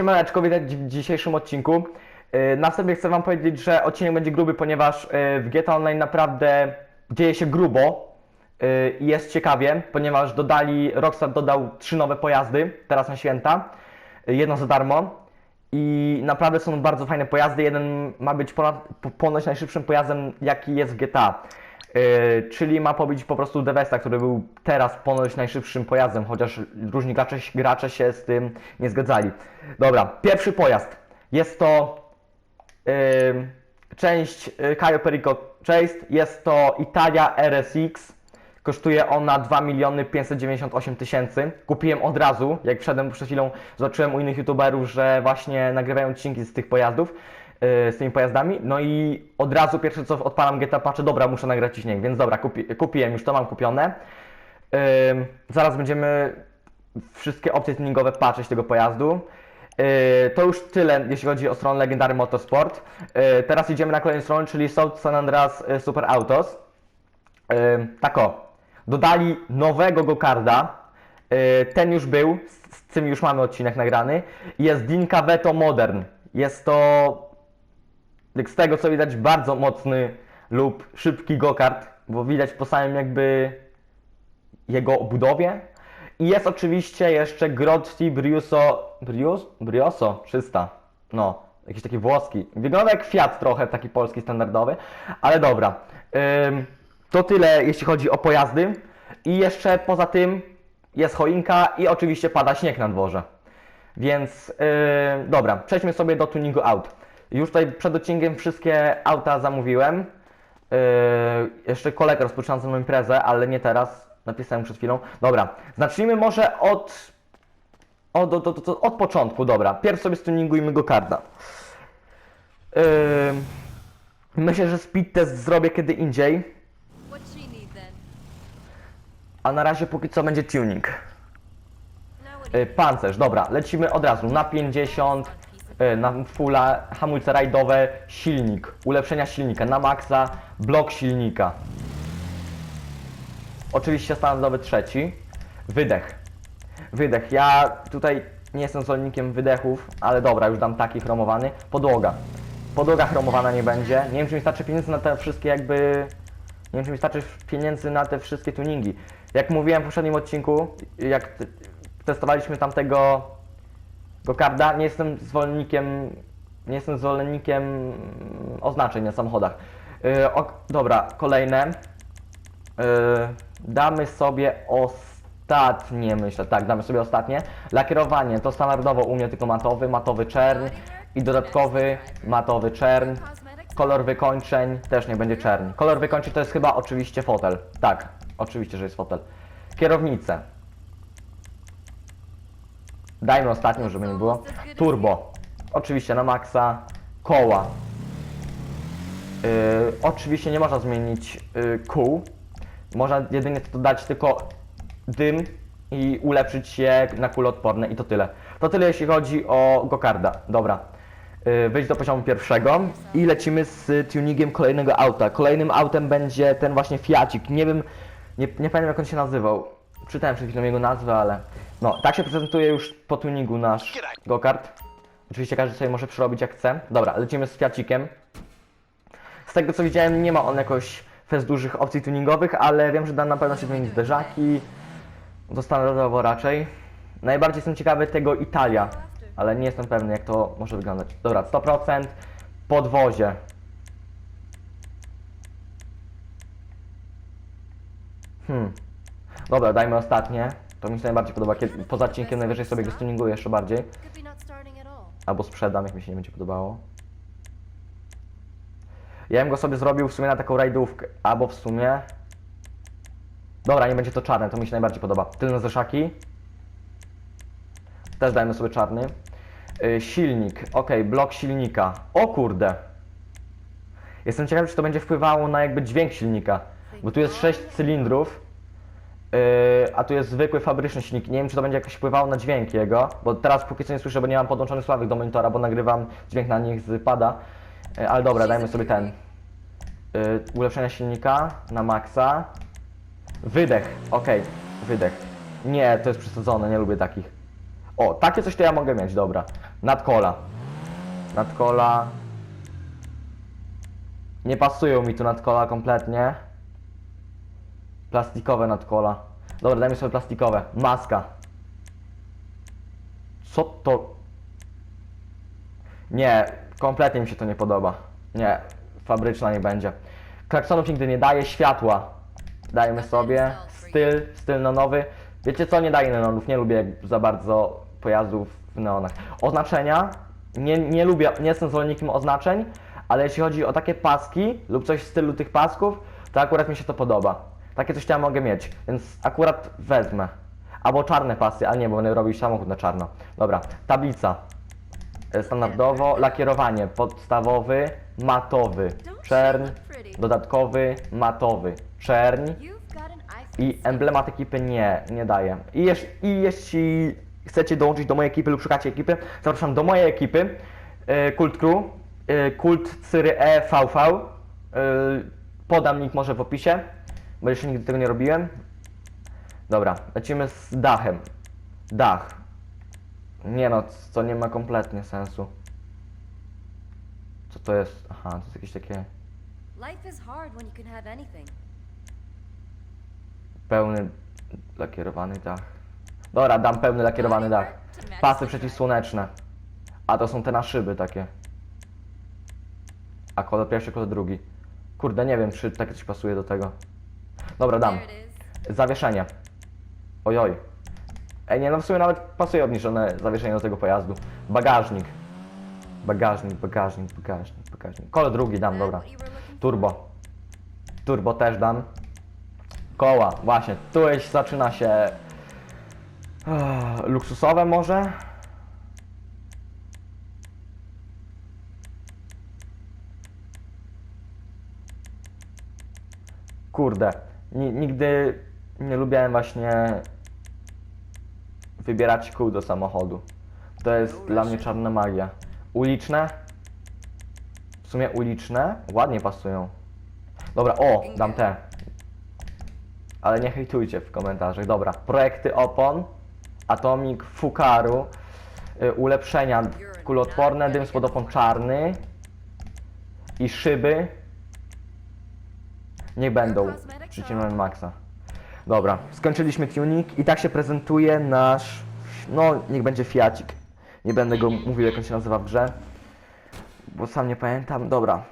Siemaneczko, widać w dzisiejszym odcinku. Yy, Na wstępie chcę wam powiedzieć, że odcinek będzie gruby, ponieważ yy, w GTA Online naprawdę dzieje się grubo yy, i jest ciekawie, ponieważ dodali, Rockstar dodał trzy nowe pojazdy teraz na święta, jedno za darmo i naprawdę są bardzo fajne pojazdy. Jeden ma być ponad, po- ponoć najszybszym pojazdem, jaki jest w GTA. Yy, czyli ma pobić po prostu Devesta, który był teraz ponoć najszybszym pojazdem, chociaż różni gracze, gracze się z tym nie zgadzali. Dobra, pierwszy pojazd. Jest to yy, część yy, Caio Perico Chase. Jest to Italia RSX. Kosztuje ona 2 miliony 598 tysięcy. Kupiłem od razu, jak wszedłem przed chwilą, zobaczyłem u innych youtuberów, że właśnie nagrywają odcinki z tych pojazdów, z tymi pojazdami. No i od razu pierwsze co odpalam GTA patrzę, dobra, muszę nagrać ciśnienie, więc dobra, kupi, kupiłem, już to mam kupione. Yy, zaraz będziemy wszystkie opcje tuningowe patrzeć tego pojazdu. Yy, to już tyle, jeśli chodzi o stronę Legendary Motorsport. Yy, teraz idziemy na kolejną stronę, czyli South San Andreas yy, Super Autos. Yy, tak o, dodali nowego Gokarda. Yy, ten już był, z, z tym już mamy odcinek nagrany. Jest Dinka Veto Modern. Jest to, jak z tego co widać, bardzo mocny lub szybki gokart, bo widać po samym jakby jego budowie. I jest oczywiście jeszcze Grotti Brioso, Brios, Brioso 300. No, jakiś taki włoski. Wygląda jak Fiat trochę, taki polski standardowy, ale dobra. Ym, to tyle jeśli chodzi o pojazdy. I jeszcze poza tym jest choinka i oczywiście pada śnieg na dworze. Więc yy, dobra, przejdźmy sobie do tuningu aut. Już tutaj przed odcinkiem wszystkie auta zamówiłem. Yy, jeszcze kolega rozpoczynał ze mną imprezę, ale nie teraz. Napisałem przed chwilą. Dobra, zacznijmy może od. Od, od, od, od, początku, dobra. Pierw sobie stuningujmy go karda. Yy, myślę, że speed test zrobię kiedy indziej. A na razie póki co będzie tuning. Yy, pancerz, dobra, lecimy od razu na 50, yy, na fulla, hamulce rajdowe, silnik, ulepszenia silnika, na maksa, blok silnika. Oczywiście standardowy trzeci, wydech. Wydech, ja tutaj nie jestem zwolennikiem wydechów, ale dobra, już dam taki chromowany. Podłoga. Podłoga chromowana nie będzie. Nie wiem, czy mi starczy pieniędzy na te wszystkie jakby... Nie wiem, czy mi starczy pieniędzy na te wszystkie tuningi. Jak mówiłem w poprzednim odcinku, jak testowaliśmy tamtego Gokarda, nie jestem zwolennikiem, nie jestem zwolennikiem oznaczeń na samochodach. Yy, ok, dobra, kolejne. Yy, damy sobie ostatnie, myślę, tak, damy sobie ostatnie. Lakierowanie to standardowo u mnie tylko matowy, matowy czern i dodatkowy matowy czern. Kolor wykończeń też nie będzie czerni. Kolor wykończeń to jest chyba oczywiście fotel. Tak, oczywiście, że jest fotel. Kierownicę. Dajmy ostatnią, żeby nie było. Turbo. Oczywiście na maksa. Koła. Yy, oczywiście nie można zmienić yy, kół. Można jedynie to dać tylko dym i ulepszyć je na kuloodporne i to tyle. To tyle jeśli chodzi o Gokarda. Dobra. Yy, Wyjdź do poziomu pierwszego i lecimy z tuningiem kolejnego auta. Kolejnym autem będzie ten właśnie Fiacik. Nie wiem, nie, nie pamiętam jak on się nazywał. Czytałem przed chwilą jego nazwę, ale no, tak się prezentuje już po tuningu nasz Gokart. Oczywiście każdy sobie może przerobić jak chce. Dobra, lecimy z Fiacikiem. Z tego co widziałem, nie ma on jakoś fest dużych opcji tuningowych, ale wiem, że da na pewno się zmienić zderzaki. To standardowo raczej. Najbardziej jestem ciekawy tego Italia, ale nie jestem pewny jak to może wyglądać. Dobra, 100%. Podwozie. Hmm. Dobra, dajmy ostatnie. To mi się najbardziej podoba. Kiedy, poza odcinkiem najwyżej sobie go stuninguję jeszcze bardziej. Albo sprzedam, jak mi się nie będzie podobało. Ja bym go sobie zrobił w sumie na taką rajdówkę. Albo w sumie... Dobra, nie będzie to czarne, to mi się najbardziej podoba. Tylne zeszaki. Też dajmy sobie czarny. Yy, silnik. Ok, blok silnika. O kurde. Jestem ciekaw, czy to będzie wpływało na jakby dźwięk silnika. Bo tu jest 6 cylindrów. Yy, a tu jest zwykły fabryczny silnik. Nie wiem, czy to będzie jakoś wpływało na dźwięk jego, bo teraz póki co nie słyszę, bo nie mam podłączonych sławek do monitora, bo nagrywam dźwięk na nich z pada. Yy, ale dobra, dajmy sobie ten. Yy, ulepszenia silnika na maksa. Wydech, okej, wydech. Nie, to jest przesadzone, nie lubię takich. O, takie coś to ja mogę mieć, dobra. Nadkola. Nadkola. Nie pasują mi tu nadkola kompletnie. Plastikowe nadkola. Dobra, dajmy sobie plastikowe. Maska. Co to? Nie, kompletnie mi się to nie podoba. Nie, fabryczna nie będzie. Klaksonów nigdy nie daje, światła. Dajmy sobie. Styl, styl neonowy. Wiecie co, nie daję neonów, nie lubię za bardzo pojazdów w neonach. Oznaczenia, nie, nie lubię, nie jestem zwolennikiem oznaczeń, ale jeśli chodzi o takie paski lub coś w stylu tych pasków, to akurat mi się to podoba. Takie coś ja mogę mieć, więc akurat wezmę. Albo czarne pasy, ale nie, bo będę robił samochód na czarno. Dobra, tablica. E, Standardowo lakierowanie podstawowy, matowy, czern, dodatkowy, matowy, czerń i emblemat ekipy nie, nie daję. I, jeż, I jeśli chcecie dołączyć do mojej ekipy lub szukacie ekipy, zapraszam do mojej ekipy e, Kult Crew, e, Kult Cyry EVV. E, podam link może w opisie, bo jeszcze nigdy tego nie robiłem. Dobra, lecimy z dachem. Dach. Nie no, to nie ma kompletnie sensu. Co to jest? Aha, to jest jakieś takie Life is hard when you can have anything. pełny lakierowany dach. Dobra, dam pełny lakierowany dach. Pasy przeciwsłoneczne. A to są te na szyby takie. A kolor pierwszy, kolor drugi. Kurde, nie wiem, czy takie coś pasuje do tego. Dobra, dam. Zawieszenie. Ojoj. Ej, nie no w sumie nawet pasuje obniżone zawieszenie do tego pojazdu. Bagażnik. Bagażnik, bagażnik, bagażnik, bagażnik. Kolor drugi dam, dobra. Turbo. Turbo też dam. Koła, właśnie. Tu już zaczyna się eh, luksusowe może. Kurde, nigdy nie lubiłem właśnie wybierać kół do samochodu. To jest dla mnie czarna magia. Uliczne? W sumie uliczne ładnie pasują. Dobra, o, dam te. Ale nie hejtujcie w komentarzach. Dobra, projekty opon, atomik fukaru, y, ulepszenia kuloodporne, dym spod opon czarny i szyby. Niech będą. Przyciągnąłem maksa. Dobra, skończyliśmy tuning i tak się prezentuje nasz, no niech będzie Fiacik. Nie będę go mówił jak on się nazywa w grze, bo sam nie pamiętam. Dobra,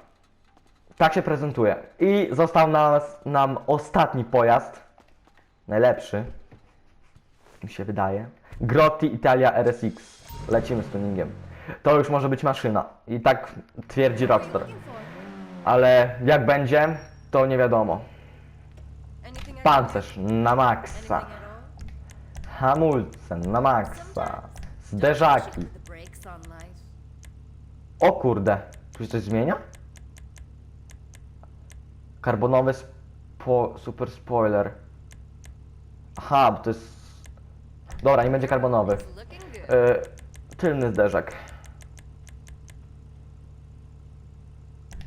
tak się prezentuje. I został nas, nam ostatni pojazd. Najlepszy. Mi się wydaje. Grotti Italia RSX. Lecimy z tuningiem. To już może być maszyna. I tak twierdzi Rockstar. Ale jak będzie, to nie wiadomo. Pancerz na maksa. Hamulce na maksa. Zderzaki. O kurde. Tu się coś zmienia? Karbonowy spo super spoiler. Aha, to jest... Dobra, nie będzie karbonowy. E, tylny zderzak.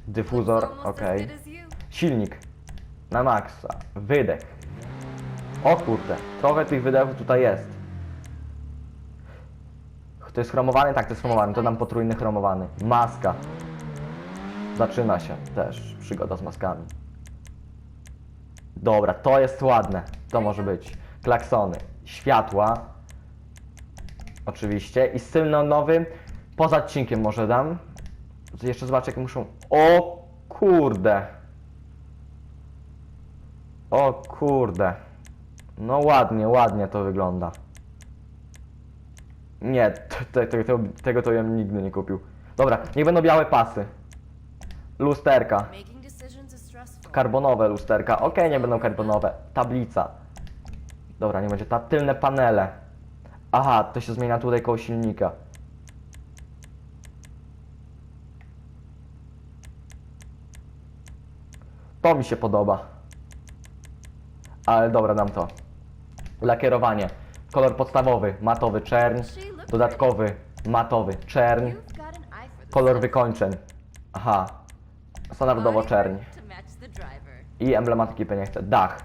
Dyfuzor, Almost ok. Silnik. Na maksa. Wydech. O kurde, trochę tych wydechów tutaj jest. To jest chromowany? Tak, to jest chromowany. To dam potrójny chromowany. Maska. Zaczyna się też przygoda z maskami. Dobra, to jest ładne. To może być. Klaksony. Światła. Oczywiście. I styl neonowy. Poza odcinkiem może dam. Jeszcze zobaczę, jak muszą... O kurde. O kurde. No ładnie, ładnie to wygląda. Nie, te- te- te- tego, to ja bym nigdy nie kupił. Dobra, niech będą białe pasy. Lusterka. Karbonowe lusterka. Okej, nie będą karbonowe. Tablica. Dobra, nie będzie. Ta tylne panele. Aha, to się zmienia tutaj koło silnika. To mi się podoba. Ale dobra, dam to. Lakierowanie. Kolor podstawowy, matowy czerń. Dodatkowy, matowy the Kolor wykończeń. Aha. Standardowo driver. I emblemat ekipy nie chcę. Dach.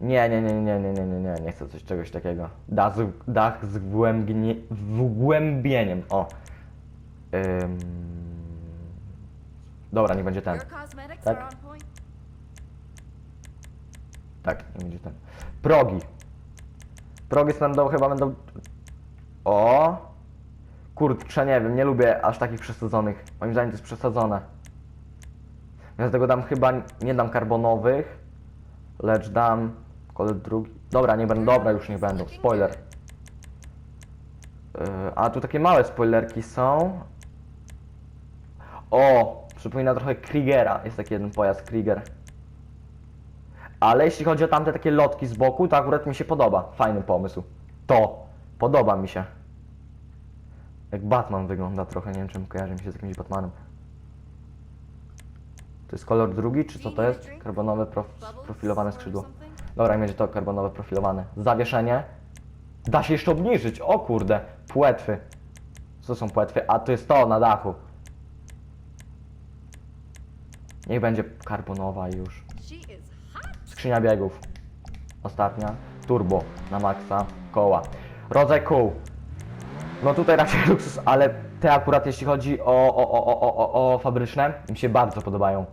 Nie, nie, nie, nie, nie, nie, nie, nie, nie chcę coś czegoś takiego. Dach z, dach z wgłębnie, wgłębieniem, o. Ym... Dobra, nie będzie ten. Tak. Tak, nie będzie ten. Progi. Progi będą chyba będą. O! Kurczę, nie wiem, nie lubię aż takich przesadzonych. Moim zdaniem to jest przesadzone. Więc tego dam chyba, nie dam karbonowych, lecz dam kolor drugi. Dobra, nie będą, dobra, już nie będą. Spoiler. Yy, a tu takie małe spoilerki są. O! Przypomina trochę Kriegera. Jest taki jeden pojazd, Krieger. Ale jeśli chodzi o tamte takie lotki z boku, to akurat mi się podoba. Fajny pomysł. To podoba mi się. Jak Batman wygląda trochę, nie wiem czym kojarzy mi się z jakimś Batmanem. To jest kolor drugi, czy co to jest? Karbonowe prof profilowane skrzydło. Dobra, będzie to karbonowe profilowane. Zawieszenie. Da się jeszcze obniżyć. O kurde. Płetwy. Co są płetwy? A to jest to na dachu. Niech będzie karbonowa już. Skrzynia biegów. Ostatnia. Turbo na maksa. Koła. Rodzaj kół. No tutaj raczej luksus, ale te akurat jeśli chodzi o, o, o, o, o, o, o fabryczne, mi się bardzo podobają.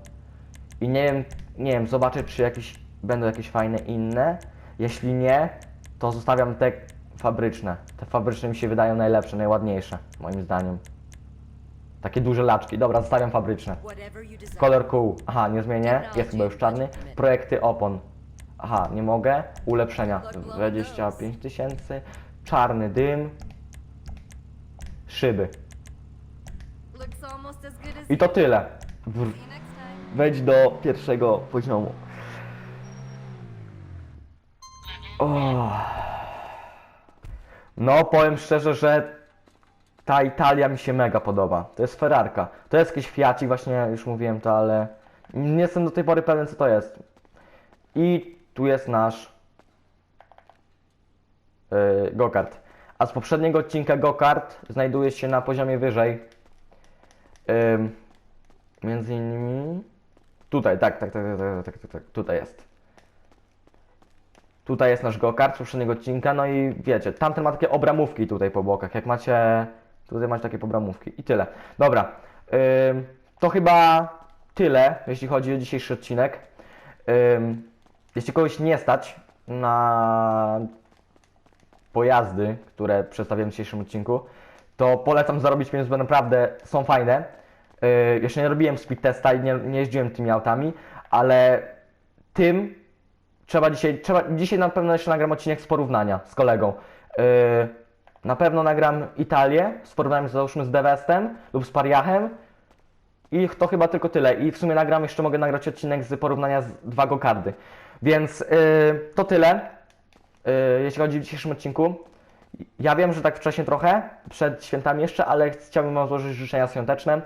I nie wiem, nie wiem, zobaczę czy jakieś, będą jakieś fajne inne. Jeśli nie, to zostawiam te fabryczne. Te fabryczne mi się wydają najlepsze, najładniejsze, moim zdaniem. Takie duże laczki. Dobra, zostawiam fabryczne. Kolor kół. Aha, nie zmienię. Jest chyba już czarny. Projekty opon. Aha, nie mogę. Ulepszenia. 25 tysięcy. Czarny dym. Szyby. I to tyle. Wejdź do pierwszego poziomu. O. No, powiem szczerze, że ta Italia mi się mega podoba. To jest Ferrarka. To jest jakiś Fiacik, właśnie już mówiłem to, ale nie jestem do tej pory pewien, co to jest. I tu jest nasz yy, go-kart. A z poprzedniego odcinka go-kart znajduje się na poziomie wyżej. Ym, Między innymi. Tutaj, tak, tak, tak, tak, tak, tak, tak, tutaj jest. Tutaj jest nasz go-kart z poprzedniego odcinka, no i wiecie, tamten ma takie obramówki tutaj po bokach. Jak macie. Tutaj macie takie obramówki. I tyle. Dobra. To chyba tyle, jeśli chodzi o dzisiejszy odcinek. Jeśli kogoś nie stać na pojazdy, które przedstawiłem w dzisiejszym odcinku, to polecam zarobić pieniądze, bo naprawdę są fajne. Yy, jeszcze nie robiłem speed testa i nie, nie jeździłem tymi autami, ale tym trzeba dzisiaj, trzeba, dzisiaj na pewno jeszcze nagram odcinek z porównania z kolegą. Yy, na pewno nagram Italię z porównaniem załóżmy z Devestem lub z Pariachem i to chyba tylko tyle. I w sumie nagram, jeszcze mogę nagrać odcinek z porównania z dwa go-kardy. Więc yy, to tyle, yy, jeśli chodzi o dzisiejszym odcinku. Ja wiem, że tak wcześnie trochę, przed świętami jeszcze, ale chciałbym Wam złożyć życzenia świąteczne.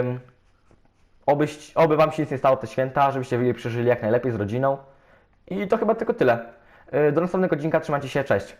Ym, obyś, oby Wam się nic nie stało te święta, żebyście je przeżyli jak najlepiej z rodziną. I to chyba tylko tyle. Yy, do następnego odcinka, trzymajcie się, cześć.